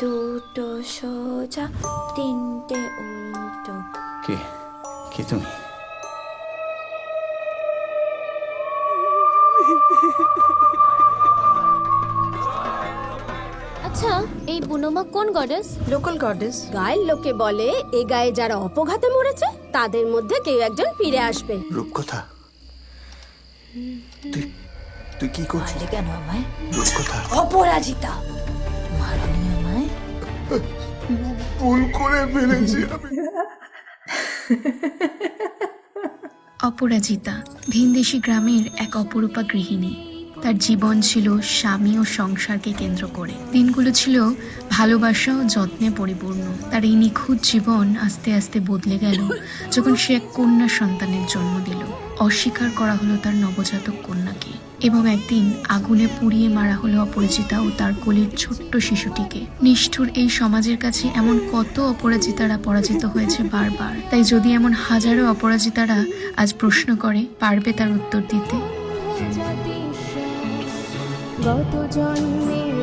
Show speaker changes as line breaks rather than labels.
দুটো সোজা তিনটে উল্টো।
কে? কে তুমি?
আচ্ছা এই বুনোমা কোন গডেস
লোকাল গডেস
গায়ের লোকে বলে এ গায়ে যারা অপঘাতে মরেছে তাদের মধ্যে কেউ একজন ফিরে আসবে।
রূপকথা। তুই তুই কি করছিস?
কেন আমায়?
রূপকথা
অপরাজিতা। মারনি আমায়?
ভুল করে ফেলেছি আমি।
অপরাজিতা ভিনদেশি গ্রামের এক অপরূপা গৃহিণী। তার জীবন ছিল স্বামী ও সংসারকে কেন্দ্র করে। দিনগুলো ছিল ভালোবাসা ও যত্নে পরিপূর্ণ। তার এই নিখুঁত জীবন আস্তে আস্তে বদলে গেল যখন সে এক কন্যা সন্তানের জন্ম দিল। অস্বীকার করা হলো তার নবজাতক কন্যাকে। এবং একদিন আগুনে পুড়িয়ে মারা হলো অপরাজিতা ও তার কোলের ছোট্ট শিশুটিকে। নিষ্ঠুর এই সমাজের কাছে এমন কত অপরাজিতারা পরাজিত হয়েছে বারবার। তাই যদি এমন হাজারো অপরাজিতারা আজ প্রশ্ন করে, পারবে তার উত্তর দিতে।
গত জন্মের